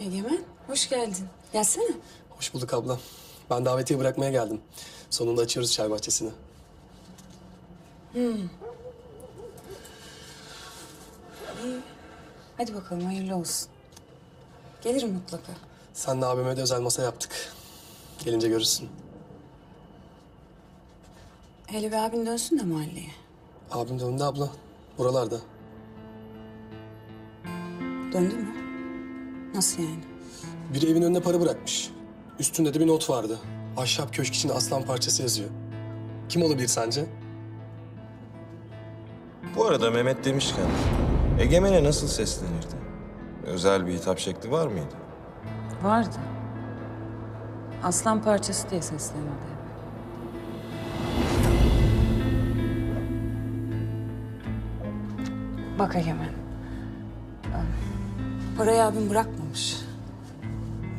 Egemen, hoş geldin. Gelsene. Hoş bulduk abla. Ben davetiye bırakmaya geldim. Sonunda açıyoruz çay bahçesini. Hadi bakalım, hayırlı olsun. Gelirim mutlaka. Sen de abime de özel masa yaptık. Gelince görürsün. Hele bir abin dönsün de mahalleye. Abim döndü abla. Buralarda. Döndü mü? Nasıl yani? Biri evin önüne para bırakmış. Üstünde de bir not vardı. Ahşap köşk için aslan parçası yazıyor. Kim olabilir sence? Bu arada Mehmet demişken, Egemen'e nasıl seslenirdi? Özel bir hitap şekli var mıydı? Vardı. Aslan parçası diye seslenirdi. Bak Egemen. Parayı abim bırakmamış.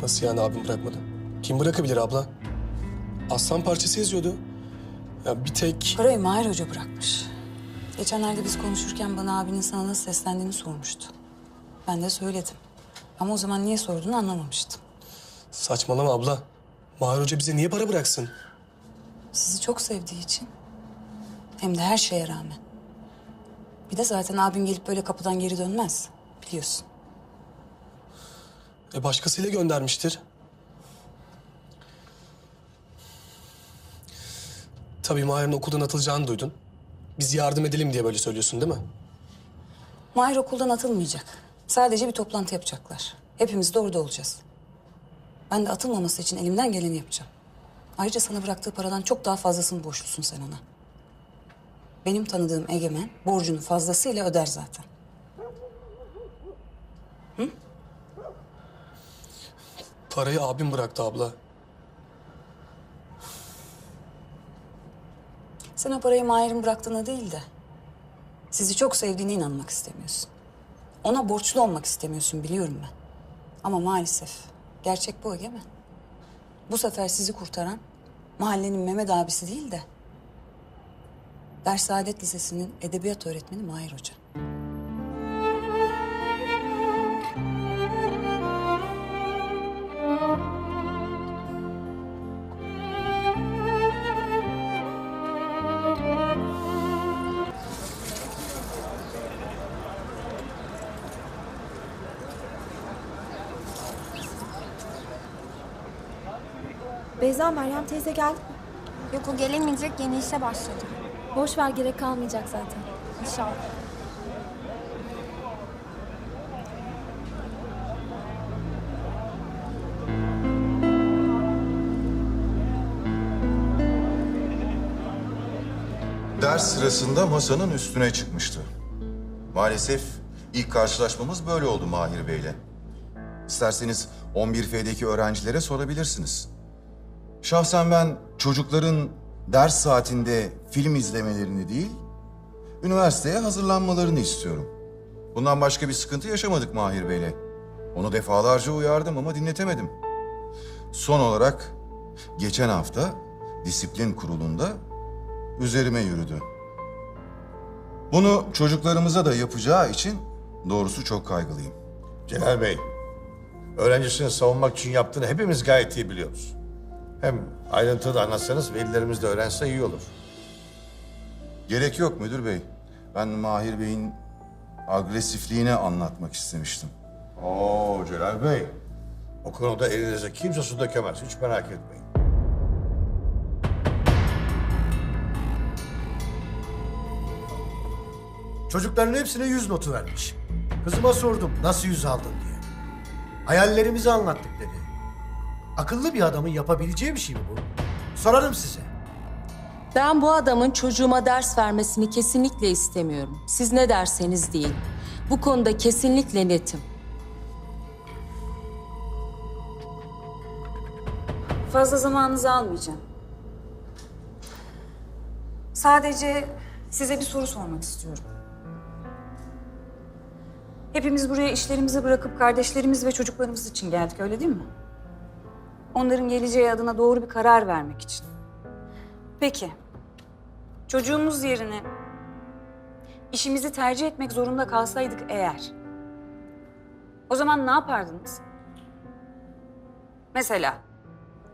Nasıl yani abim bırakmadı? Kim bırakabilir abla? Aslan parçası yazıyordu. Ya bir tek... Parayı Mahir Hoca bırakmış. Geçenlerde biz konuşurken bana abinin sana nasıl seslendiğini sormuştu. Ben de söyledim. Ama o zaman niye sorduğunu anlamamıştım. Saçmalama abla. Mahir Hoca bize niye para bıraksın? Sizi çok sevdiği için. Hem de her şeye rağmen. Bir de zaten abim gelip böyle kapıdan geri dönmez. Biliyorsun. E başkasıyla göndermiştir. Tabii Mahir'in okuldan atılacağını duydun. Biz yardım edelim diye böyle söylüyorsun değil mi? Mahir okuldan atılmayacak. Sadece bir toplantı yapacaklar. Hepimiz de orada olacağız. Ben de atılmaması için elimden geleni yapacağım. Ayrıca sana bıraktığı paradan çok daha fazlasını borçlusun sen ona. Benim tanıdığım Egemen borcunu fazlasıyla öder zaten. Parayı abim bıraktı abla. Sen o parayı Mahir'in bıraktığına değil de... ...sizi çok sevdiğine inanmak istemiyorsun. Ona borçlu olmak istemiyorsun biliyorum ben. Ama maalesef gerçek bu Egemen. Bu sefer sizi kurtaran mahallenin Mehmet abisi değil de... ...Ders Saadet Lisesi'nin edebiyat öğretmeni Mahir Hoca. Beyza Meryem teyze geldi mi? Yok o gelemeyecek yeni işe başladı. Boş ver gerek kalmayacak zaten. İnşallah. Ders sırasında masanın üstüne çıkmıştı. Maalesef ilk karşılaşmamız böyle oldu Mahir Bey'le. İsterseniz 11F'deki öğrencilere sorabilirsiniz. Şahsen ben çocukların ders saatinde film izlemelerini değil, üniversiteye hazırlanmalarını istiyorum. Bundan başka bir sıkıntı yaşamadık Mahir Bey'le. Onu defalarca uyardım ama dinletemedim. Son olarak geçen hafta disiplin kurulunda üzerime yürüdü. Bunu çocuklarımıza da yapacağı için doğrusu çok kaygılıyım. Celal Bey, öğrencisini savunmak için yaptığını hepimiz gayet iyi biliyoruz. Hem ayrıntılı da anlatsanız velilerimiz de öğrense iyi olur. Gerek yok müdür bey. Ben Mahir Bey'in agresifliğini anlatmak istemiştim. Oo Celal Bey, o konuda elinize kimse su dökemez, hiç merak etmeyin. Çocukların hepsine yüz notu vermiş. Kızıma sordum nasıl yüz aldın diye. Hayallerimizi anlattık dedi. Akıllı bir adamın yapabileceği bir şey mi bu? Sorarım size. Ben bu adamın çocuğuma ders vermesini kesinlikle istemiyorum. Siz ne derseniz deyin. Bu konuda kesinlikle netim. Fazla zamanınızı almayacağım. Sadece size bir soru sormak istiyorum. Hepimiz buraya işlerimizi bırakıp kardeşlerimiz ve çocuklarımız için geldik, öyle değil mi? Onların geleceği adına doğru bir karar vermek için. Peki, çocuğumuz yerine işimizi tercih etmek zorunda kalsaydık eğer... ...o zaman ne yapardınız? Mesela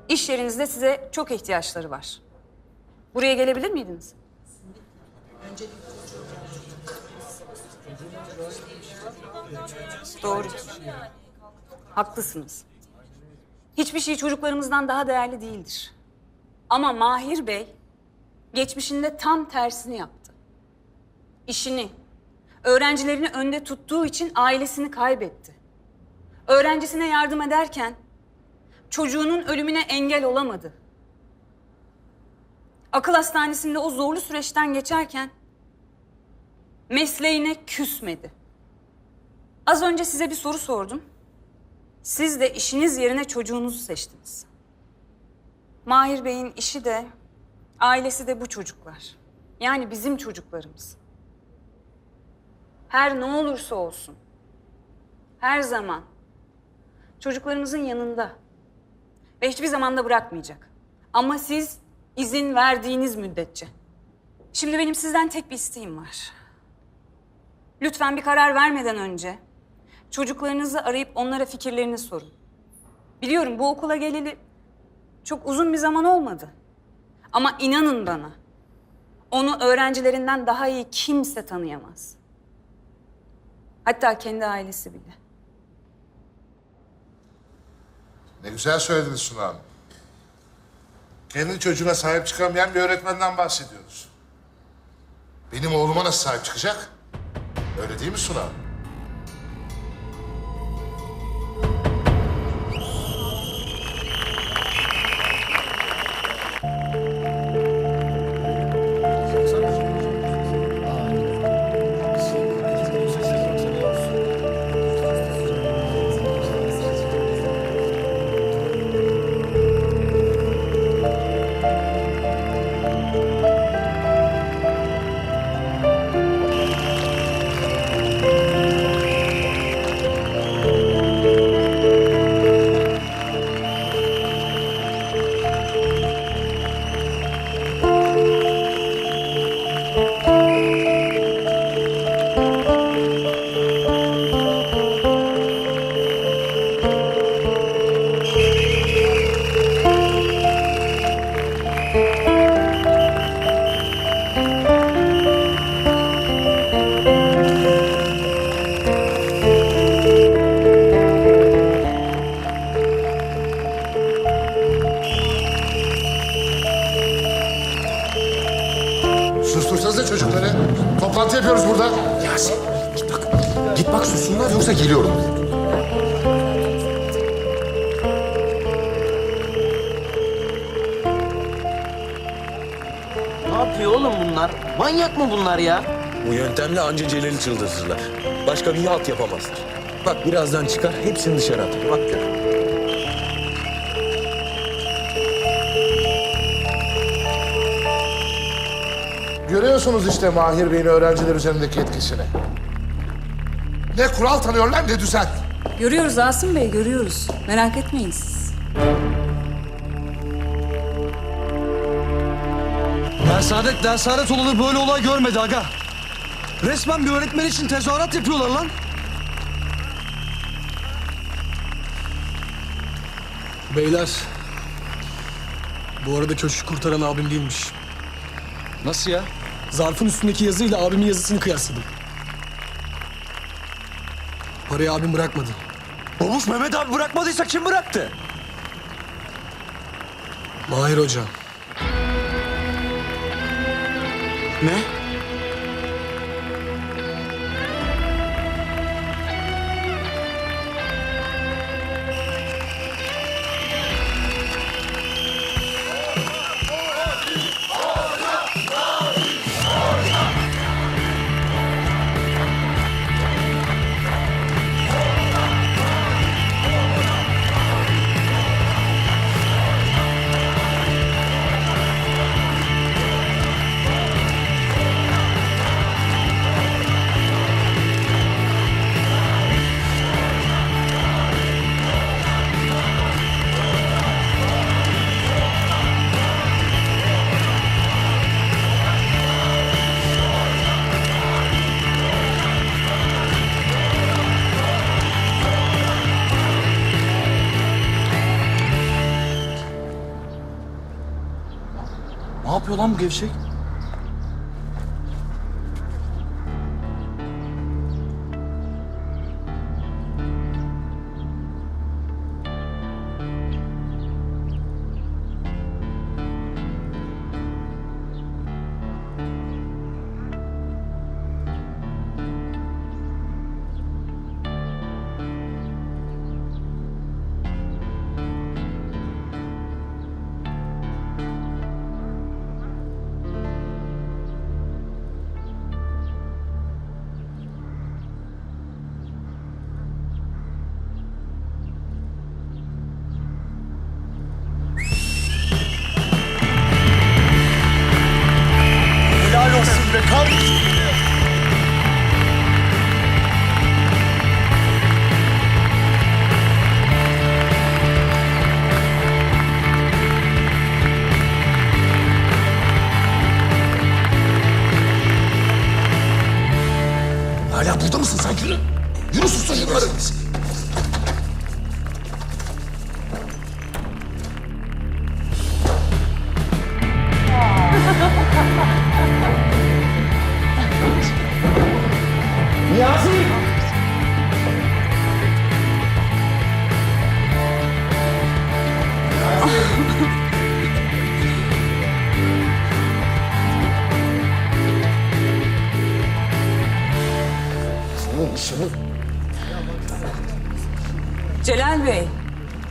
iş yerinizde size çok ihtiyaçları var. Buraya gelebilir miydiniz? Doğru. Haklısınız. Hiçbir şey çocuklarımızdan daha değerli değildir. Ama Mahir Bey geçmişinde tam tersini yaptı. İşini, öğrencilerini önde tuttuğu için ailesini kaybetti. Öğrencisine yardım ederken çocuğunun ölümüne engel olamadı. Akıl hastanesinde o zorlu süreçten geçerken mesleğine küsmedi. Az önce size bir soru sordum. Siz de işiniz yerine çocuğunuzu seçtiniz. Mahir Bey'in işi de, ailesi de bu çocuklar. Yani bizim çocuklarımız. Her ne olursa olsun, her zaman çocuklarımızın yanında ve hiçbir zaman da bırakmayacak. Ama siz izin verdiğiniz müddetçe. Şimdi benim sizden tek bir isteğim var. Lütfen bir karar vermeden önce çocuklarınızı arayıp onlara fikirlerini sorun. Biliyorum bu okula geleli çok uzun bir zaman olmadı. Ama inanın bana, onu öğrencilerinden daha iyi kimse tanıyamaz. Hatta kendi ailesi bile. Ne güzel söylediniz Suna Hanım. Kendi çocuğuna sahip çıkamayan bir öğretmenden bahsediyoruz. Benim oğluma nasıl sahip çıkacak? Öyle değil mi Suna Hanım? Sustursanıza çocukları. Toplantı yapıyoruz burada. Yasin git bak. Git bak sussunlar yoksa geliyorum. Ne yapıyor oğlum bunlar? Manyak mı bunlar ya? Bu yöntemle anca Celal'i çıldırtırlar. Başka bir halt yapamazlar. Bak birazdan çıkar hepsini dışarı atar. Bak gör. Görüyorsunuz işte Mahir Bey'in öğrenciler üzerindeki etkisini. Ne kural tanıyorlar ne düzen. Görüyoruz Asım Bey, görüyoruz. Merak etmeyin siz. Dersadet dersadet olalı böyle olay görmedi aga. Resmen bir öğretmen için tezahürat yapıyorlar lan. Beyler. Bu arada köşkü kurtaran abim değilmiş. Nasıl ya? Zarfın üstündeki yazıyla abimin yazısını kıyasladım. Parayı abim bırakmadı. Babuş Mehmet abi bırakmadıysa kim bıraktı? Mahir Hoca. Ne? Yapıyor lan gevşek?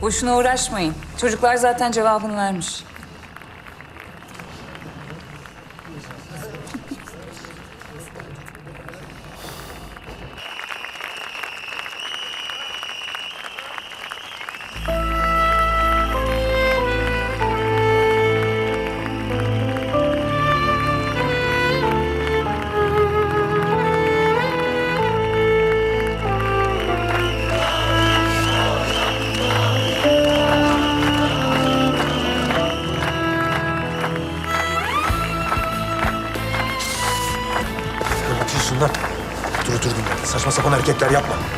Boşuna uğraşmayın. Çocuklar zaten cevabını vermiş. Hareketler yapma.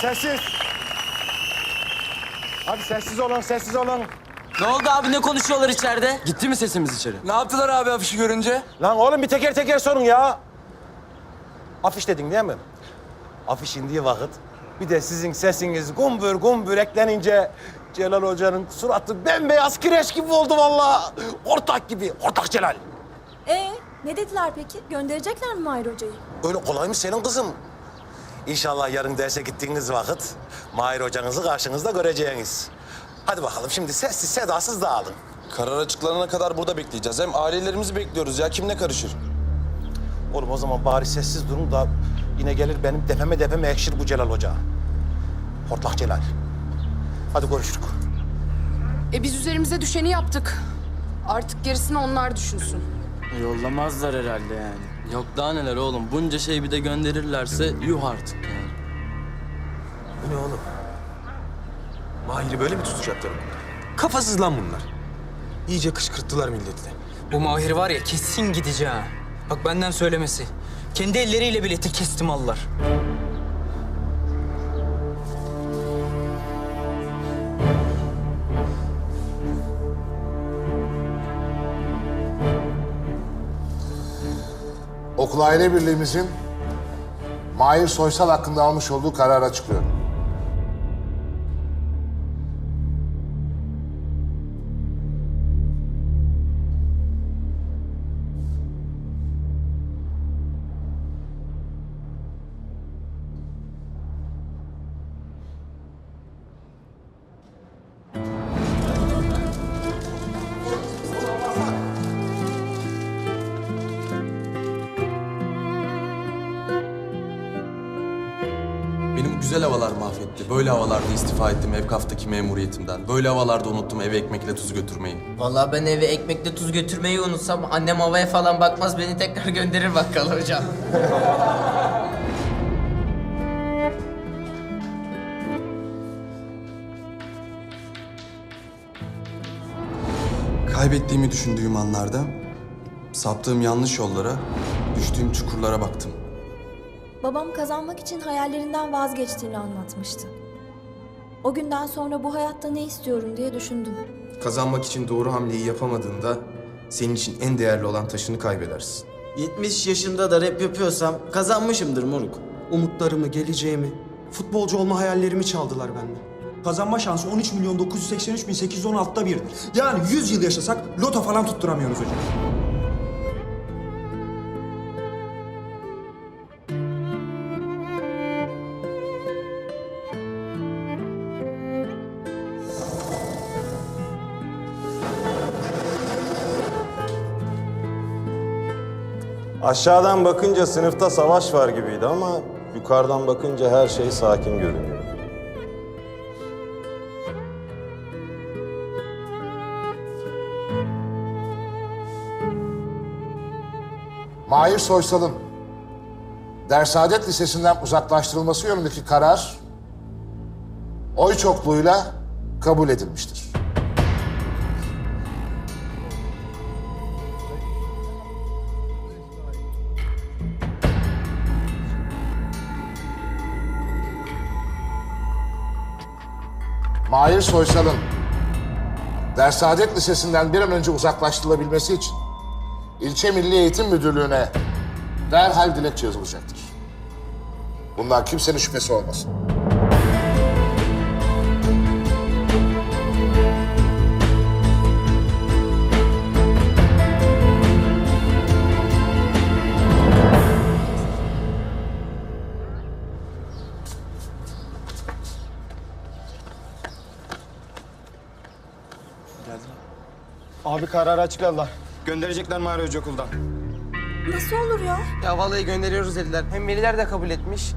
Sessiz. Hadi sessiz olun sessiz olun. Ne oldu abi ne konuşuyorlar içeride? Gitti mi sesimiz içeri? Ne yaptılar abi afişi görünce? Lan oğlum bir teker teker sorun ya. Afiş dedin değil mi? Afiş indiği vakit bir de sizin sesiniz gumbür gumbür eklenince Celal Hoca'nın suratı bembeyaz kireç gibi oldu vallahi. Ortak gibi. Ortak Celal. Ee, ne dediler peki? Gönderecekler mi Mahir Hoca'yı? Öyle kolay mı senin kızım? İnşallah yarın derse gittiğiniz vakit Mahir hocanızı karşınızda göreceğiniz. Hadi bakalım şimdi sessiz sedasız dağılın. Karar açıklanana kadar burada bekleyeceğiz. Hem ailelerimizi bekliyoruz ya. Kim ne karışır? Oğlum o zaman bari sessiz durun da yine gelir benim tepeme tepeme ekşir bu Celal Hoca. Hortlak Celal. Hadi görüşürük. E biz üzerimize düşeni yaptık. Artık gerisini onlar düşünsün. Yollamazlar herhalde yani. Yok daha neler oğlum. Bunca şey bir de gönderirlerse yuh artık yani. Bu ne oğlum? Mahir'i böyle mi tutacaklar okulda? Kafasız lan bunlar. İyice kışkırttılar milleti. Bu Mahir var ya kesin gideceği ha. Bak benden söylemesi. Kendi elleriyle bileti kestim aldılar. Okul aile birliğimizin Mahir Soysal hakkında almış olduğu kararı açıklıyorum. Böyle havalarda istifa ettim evkaftaki memuriyetimden. Böyle havalarda unuttum eve ekmekle tuz götürmeyi. Vallahi ben eve ekmekle tuz götürmeyi unutsam annem havaya falan bakmaz beni tekrar gönderir bakkala hocam. Kaybettiğimi düşündüğüm anlarda saptığım yanlış yollara, düştüğüm çukurlara baktım. Babam kazanmak için hayallerinden vazgeçtiğini anlatmıştı. O günden sonra bu hayatta ne istiyorum diye düşündüm. Kazanmak için doğru hamleyi yapamadığında senin için en değerli olan taşını kaybedersin. 70 yaşında da rap yapıyorsam kazanmışımdır moruk. Umutlarımı, geleceğimi, futbolcu olma hayallerimi çaldılar benden. Kazanma şansı 13 milyon 983 bin 816'da birdir. Yani 100 yıl yaşasak loto falan tutturamıyoruz hocam. Aşağıdan bakınca sınıfta savaş var gibiydi ama yukarıdan bakınca her şey sakin görünüyor. Mahir Soysal'ın Dersaadet Lisesi'nden uzaklaştırılması yönündeki karar oy çokluğuyla kabul edilmiştir. Mahir Soysal'ın Dersaadet Lisesi'nden bir an önce uzaklaştırılabilmesi için İlçe Milli Eğitim Müdürlüğü'ne derhal dilekçe yazılacaktır. Bundan kimsenin şüphesi olmasın. Abi kararı açıkladılar. Gönderecekler Mahir Hoca okuldan. Nasıl olur ya? Ya vallahi gönderiyoruz dediler. Hem veliler de kabul etmiş.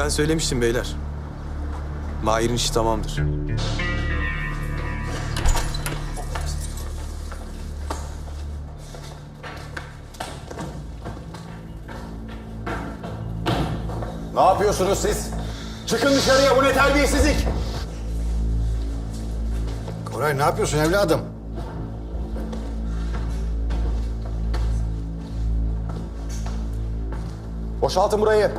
Ben söylemiştim beyler. Mahir'in işi tamamdır. Ne yapıyorsunuz siz? Çıkın dışarıya bu ne terbiyesizlik? Koray ne yapıyorsun evladım? Boşaltın burayı.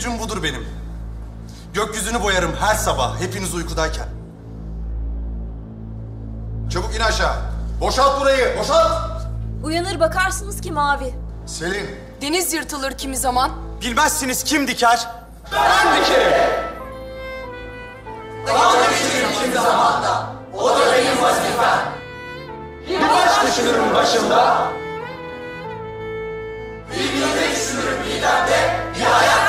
Gücüm budur benim. Gökyüzünü boyarım her sabah hepiniz uykudayken. Çabuk in aşağı. Boşalt burayı, boşalt. Uyanır bakarsınız ki mavi. Selin, Deniz yırtılır kimi zaman. Bilmezsiniz kim diker?